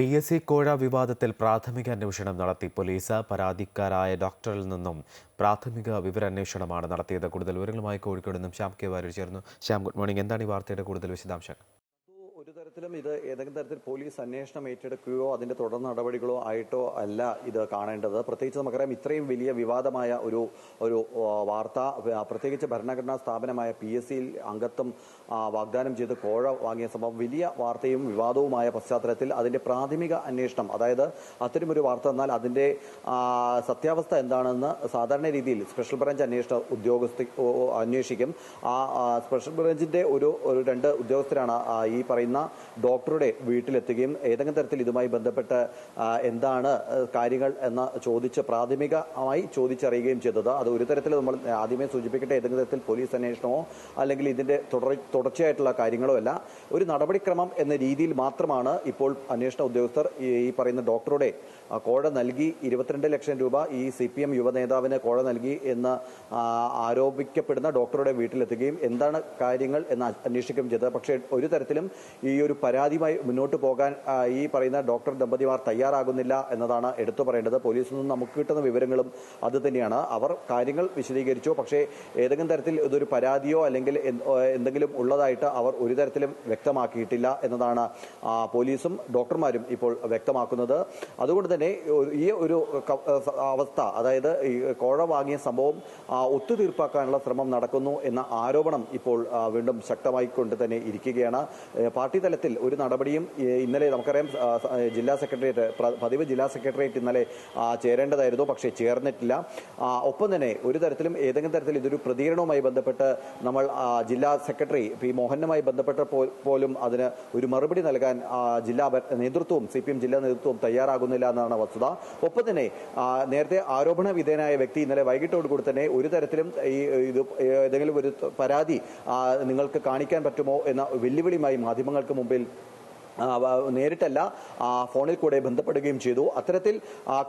P S C കോഴ വിവാദത്തിൽ പ്രാഥമിക അന്വേഷണം നടത്തി പോലീസ് പരാതിക്കാരായ ഡോക്ടറിൽ നിന്നും പ്രാഥമിക വിവരാന്വേഷണമാണ് നടത്തിയത്. കൂടുതൽ വിവരങ്ങളുമായി കോഴിക്കോട് നിന്നും ശ്യാം കെ വാര്യർ ചേർന്നു ശ്യാം ഗുഡ് മോർണിംഗ്. എന്താണ് ഈ വാർത്തയുടെ കൂടുതൽ വിശദാംശങ്ങൾ? ഒരു തരത്തിലും ഇത് ഏതെങ്കിലും തരത്തിൽ പോലീസ് അന്വേഷണം ഏറ്റെടുക്കുകയോ അതിന്റെ തുടർ നടപടികളോ ആയിട്ടോ അല്ല ഇത് കാണേണ്ടത്. പ്രത്യേകിച്ച് നമുക്കറിയാം ഇത്രയും വലിയ വിവാദമായ ഒരു ഒരു വാർത്ത പ്രത്യേകിച്ച് ഭരണഘടനാ സ്ഥാപനമായ പി എസ് സിയിൽ അംഗത്വം വാഗ്ദാനം ചെയ്ത് കോഴ വാങ്ങിയ സംഭവം വലിയ വാർത്തയും വിവാദവുമായ പശ്ചാത്തലത്തിൽ അതിന്റെ പ്രാഥമിക അന്വേഷണം അതായത് അത്തരമൊരു വാർത്ത എന്നാൽ അതിന്റെ സത്യാവസ്ഥ എന്താണെന്ന് സാധാരണ രീതിയിൽ സ്പെഷ്യൽ ബ്രാഞ്ച് അന്വേഷണ ഉദ്യോഗസ്ഥ അന്വേഷിക്കും. ആ സ്പെഷ്യൽ ബ്രാഞ്ചിന്റെ ഒരു രണ്ട് ഉദ്യോഗസ്ഥരാണ് ഈ പറയുന്ന ഡോക്ടറുടെ വീട്ടിലെത്തുകയും ഏതെങ്കിലും തരത്തിൽ ഇതുമായി ബന്ധപ്പെട്ട് എന്താണ് കാര്യങ്ങൾ എന്ന് ചോദിച്ച് പ്രാഥമികമായി ചോദിച്ചറിയുകയും ചെയ്തത്. അത് ഒരു തരത്തിൽ നമ്മൾ ആദ്യമേ സൂചിപ്പിക്കട്ടെ ഏതെങ്കിലും തരത്തിൽ പോലീസ് അന്വേഷണമോ അല്ലെങ്കിൽ ഇതിന്റെ തുടർ തുടർച്ചയായിട്ടുള്ള കാര്യങ്ങളോ അല്ല. ഒരു നടപടിക്രമം എന്ന രീതിയിൽ മാത്രമാണ് ഇപ്പോൾ അന്വേഷണ ഉദ്യോഗസ്ഥർ ഈ പറയുന്ന ഡോക്ടറുടെ കോഴ നൽകി ഇരുപത്തിരണ്ട് ലക്ഷം രൂപ ഈ സി പി എം യുവ നേതാവിന് കോഴ നൽകി എന്ന് ആരോപിക്കപ്പെടുന്ന ഡോക്ടറുടെ വീട്ടിലെത്തുകയും എന്താണ് കാര്യങ്ങൾ എന്ന് അന്വേഷിക്കുകയും ചെയ്തത്. പക്ഷേ ഒരു തരത്തിലും ഒരു പരാതിയുമായി മുന്നോട്ട് പോകാൻ ഈ പറയുന്ന ഡോക്ടർ ദമ്പതിമാർ തയ്യാറാകുന്നില്ല എന്നതാണ് എടുത്തു പറയേണ്ടത്. പോലീസിൽ നിന്ന് നമുക്ക് കിട്ടുന്ന വിവരങ്ങളും അത് തന്നെയാണ്. അവർ കാര്യങ്ങൾ വിശദീകരിച്ചു. പക്ഷേ ഏതെങ്കിലും തരത്തിൽ ഇതൊരു പരാതിയോ അല്ലെങ്കിൽ എന്തെങ്കിലും ഉള്ളതായിട്ട് അവർ ഒരു തരത്തിലും വ്യക്തമാക്കിയിട്ടില്ല എന്നതാണ് പോലീസും ഡോക്ടർമാരും ഇപ്പോൾ വ്യക്തമാക്കുന്നത്. അതുകൊണ്ട് തന്നെ ഈ ഒരു അവസ്ഥ അതായത് ഈ കോഴ വാങ്ങിയ സംഭവം ഒത്തുതീർപ്പാക്കാനുള്ള ശ്രമം നടക്കുന്നു എന്ന ആരോപണം ഇപ്പോൾ വീണ്ടും ശക്തമായിക്കൊണ്ട് തന്നെ ഇരിക്കുകയാണ്. ഏ, പാർട്ടി തലത്തിൽ ഒരു നടപടിയും ഇന്നലെ നമുക്കറിയാം ജില്ലാ സെക്രട്ടേറിയറ്റ് പതിവ് ജില്ലാ സെക്രട്ടേറിയറ്റ് ഇന്നലെ ചേരേണ്ടതായിരുന്നു പക്ഷേ ചേർന്നിട്ടില്ല. ഒപ്പം തന്നെ ഒരു തരത്തിലും ഏതെങ്കിലും തരത്തിൽ ഇതൊരു പ്രതികരണവുമായി ബന്ധപ്പെട്ട് നമ്മൾ ജില്ലാ സെക്രട്ടറി പി മോഹനുമായി ബന്ധപ്പെട്ട പോലും അതിന് ഒരു മറുപടി നൽകാൻ ജില്ലാ നേതൃത്വവും സി പി എം ജില്ലാ നേതൃത്വവും തയ്യാറാകുന്നില്ല എന്നാണ് വസ്തുത. ഒപ്പം തന്നെ നേരത്തെ ആരോപണ വിധേയനായ വ്യക്തി ഇന്നലെ വൈകിട്ടോടുകൂടി തന്നെ ഒരു തരത്തിലും ഈ ഇത് ഏതെങ്കിലും ഒരു പരാതി നിങ്ങൾക്ക് കാണിക്കാൻ പറ്റുമോ എന്ന വെല്ലുവിളിയുമായി മാധ്യമങ്ങൾക്ക് മുമ്പിൽ ആ, വ- നേരിട്ടല്ല ഫോണിൽ കൂടെ ബന്ധപ്പെടുകയും ചെയ്തു. അത്തരത്തിൽ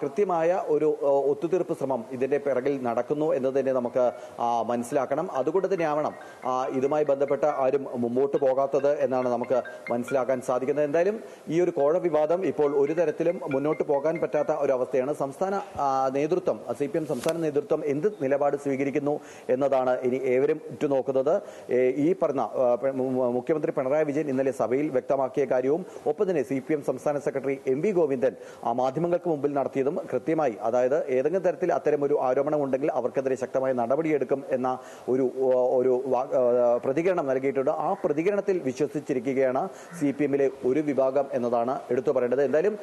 കൃത്യമായ ഒരു ഒത്തുതീർപ്പ് ശ്രമം ഇതിന്റെ പിറകിൽ നടക്കുന്നു എന്ന് തന്നെ നമുക്ക് മനസ്സിലാക്കണം. അതുകൊണ്ട് തന്നെയാവണം ഇതുമായി ബന്ധപ്പെട്ട് ആരും മുമ്പോട്ട് പോകാത്തത് എന്നാണ് നമുക്ക് മനസ്സിലാക്കാൻ സാധിക്കുന്നത്. എന്തായാലും ഈ ഒരു കോഴ വിവാദം ഇപ്പോൾ ഒരു തരത്തിലും മുന്നോട്ട് പോകാൻ പറ്റാത്ത ഒരു അവസ്ഥയാണ് സംസ്ഥാന നേതൃത്വം സി പി എം സംസ്ഥാന നേതൃത്വം എന്ത് നിലപാട് സ്വീകരിക്കുന്നു എന്നതാണ് ഇനി ഏവരും ഉറ്റുനോക്കുന്നത്. ഈ പറഞ്ഞ മുഖ്യമന്ത്രി പിണറായി വിജയൻ ഇന്നലെ സഭയിൽ വ്യക്തമാക്കിയ കാര്യവും ഒപ്പം തന്നെ സി പി എം സംസ്ഥാന സെക്രട്ടറി എം വി ഗോവിന്ദൻ ആ മാധ്യമങ്ങൾക്ക് മുമ്പിൽ നടത്തിയതും കൃത്യമായി അതായത് ഏതെങ്കിലും തരത്തിൽ അത്തരം ഒരു ആരോപണം ഉണ്ടെങ്കിൽ അവർക്കെതിരെ ശക്തമായ നടപടിയെടുക്കും എന്ന ഒരു ഒരു പ്രതികരണം നൽകിയിട്ടുണ്ട്. ആ പ്രതികരണത്തിൽ വിശ്വസിച്ചിരിക്കുകയാണ് സി പി എമ്മിലെ ഒരു വിഭാഗം എന്നതാണ് എടുത്തു പറയേണ്ടത്. എന്തായാലും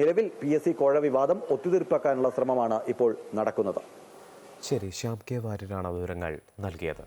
നിലവിൽ പി എസ് സി കോഴ വിവാദം ഒത്തുതീർപ്പാക്കാനുള്ള ശ്രമമാണ് ഇപ്പോൾ നടക്കുന്നത്. ശരി ശ്യാം കെ വാര്യരാണ് വിവരങ്ങൾ നൽകിയത്.